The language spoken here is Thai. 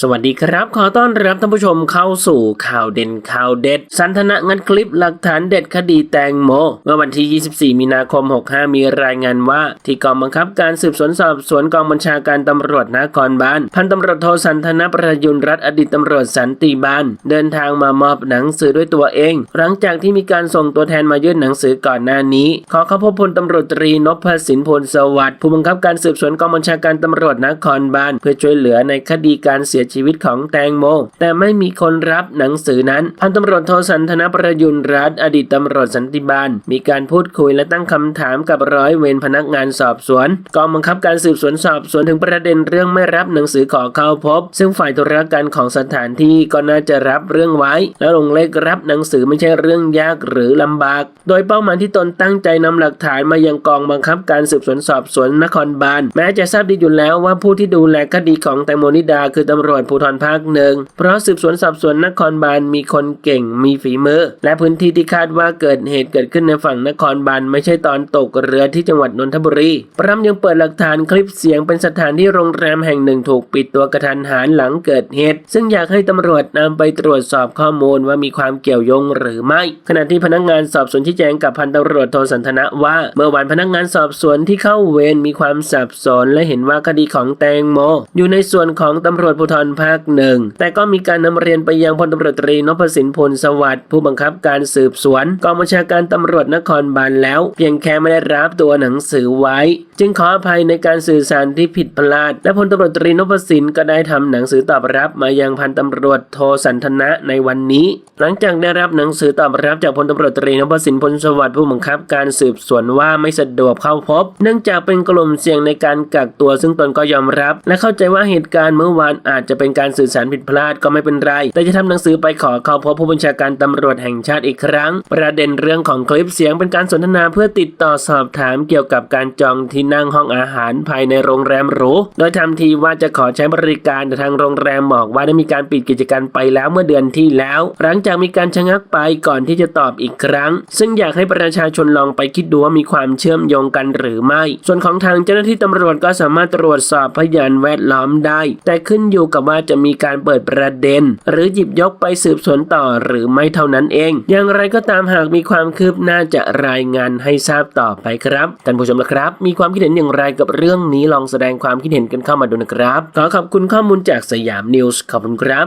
สวัสดีครับ ขอต้อนรับท่านผู้ชมเข้าสู่ข่าวเด่นข่าวเด็ด สันทนะงัดคลิปหลักฐานเด็ดคดีแตงโม เมื่อวันที่ 24 มีนาคม 65 มีรายงานว่า ที่กองบังคับการสืบสวนสอบสวนกองบัญชาการตำรวจนครบาลพันตำรวจโทสันทนะประยุนรัตนอดีตตำรวจสันติบาลเดินทางมามอบหนังสือด้วยตัวเอง หลังจากที่มีการส่งตัวแทนมายื่นหนังสือก่อนหน้านี้ ขอเข้าพบพลตำรวจตรีนพสินพลสวัสดิ์ผู้บังคับการสืบสวนกองบัญชาการตำรวจนครบาลเพื่อช่วยเหลือในคดีการเสียชีวิตของแตงโม แต่ไม่มีคนรับหนังสือนั้นพันตำรวจโทสันทนประยุนรัตน์อดีตตำรวจสันติบาล มีการพูดคุยและตั้งคำถามกับร้อยเวรพนักงานสอบสวนกองบังคับการสืบสวนสอบสวนถึงประเด็นเรื่องไม่รับหนังสือขอเข้าพบ ซึ่งฝ่ายธุรการของสถานที่ก็น่าจะรับเรื่องไว้ แล้วลงเลขรับหนังสือไม่ใช่เรื่องยากหรือลำบาก โดยเป้าหมายที่ตนตั้งใจนำหลักฐานมายังกองบังคับการสืบสวนสอบสวนนครบาลแม้จะทราบดีอยู่แล้วว่าผู้ที่ดูแลคดีของแตงโมนิดาคือตำรวจภูธรภาคหนึ่งเพราะสืบสวนสอบสวนนครบาลมีคนเก่งมีฝีมือ และพื้นที่ที่คาดว่าเกิดเหตุเกิดขึ้นในฝั่งนครบาลไม่ใช่ตอนตกเรือที่จังหวัดนนทบุรีพร้อมยังเปิดหลักฐานคลิปเสียงเป็นสถานที่โรงแรมแห่งหนึ่งถูกปิดตัวกระทันหันหลังเกิดเหตุ ซึ่งอยากให้ตำรวจนำไปตรวจสอบข้อมูลว่ามีความเกี่ยวโยงหรือไม่ ขณะที่พนักงานสอบสวนชี้แจงกับพันตำรวจโทสันทนะว่า เมื่อวานพนักงานสอบสวนที่เข้าเวรมีความสับสนและเห็นว่าคดีของแตงโม อยู่ในส่วนของตำรวจภูธรภาคหนึ่งแต่ก็มีการนำเรียนไปยังพลตำรวจตรีนพสินพลสวัสดิ์ผู้บังคับการสืบสวนกองบัญชาการตำรวจนครบาลแล้ว เพียงแค่ไม่ได้รับตัวหนังสือไว้ จึงขออภัยในการสื่อสารที่ผิดพลาด และพลตำรวจตรีนพสินก็ได้ทำหนังสือตอบรับมายังพันตำรวจโทสันทนะในวันนี้ หลังจากได้รับหนังสือตอบรับจากพลตำรวจตรีนพสินพลสวัสดิ์ผู้บังคับการสืบสวนว่าไม่สะดวกเข้าพบ เนื่องจากเป็นกลุ่มเสี่ยงในการกักตัว ซึ่งตนก็ยอมรับ และเข้าใจว่าเหตุการณ์เมื่อวานอาจจะเป็นการสื่อสารผิดพลาดก็ไม่เป็นไร แต่จะทำหนังสือไปขอเข้าพบผู้บัญชาการตำรวจแห่งชาติอีกครั้ง ประเด็นเรื่องของคลิปเสียงเป็นการสนทนาเพื่อติดต่อสอบถามเกี่ยวกับการจองที่นั่งห้องอาหารภายในโรงแรมหรู โดยทำทีว่าจะขอใช้บริการแต่ทางโรงแรมบอกว่าได้มีการปิดกิจการไปแล้วเมื่อเดือนที่แล้ว หลังจากมีการชะงักไปก่อนที่จะตอบอีกครั้ง ซึ่งอยากให้ประชาชนลองไปคิดดูว่ามีความเชื่อมโยงกันหรือไม่ ส่วนของทางเจ้าหน้าที่ตำรวจก็สามารถตรวจสอบพยานแวดล้อมได้ แต่ขึ้นอยู่กับว่าจะมีการเปิดประเด็น หรือหยิบยกไปสืบสวนต่อหรือไม่เท่านั้นเอง อย่างไรก็ตามหากมีความคืบหน้าจะรายงานให้ทราบต่อไปครับท่านผู้ชมนะครับ มีความคิดเห็นอย่างไรกับเรื่องนี้ลองแสดงความคิดเห็นกันเข้ามาดูนะครับ ขอขอบคุณข้อมูลจากสยามนิวส์ขอบคุณครับ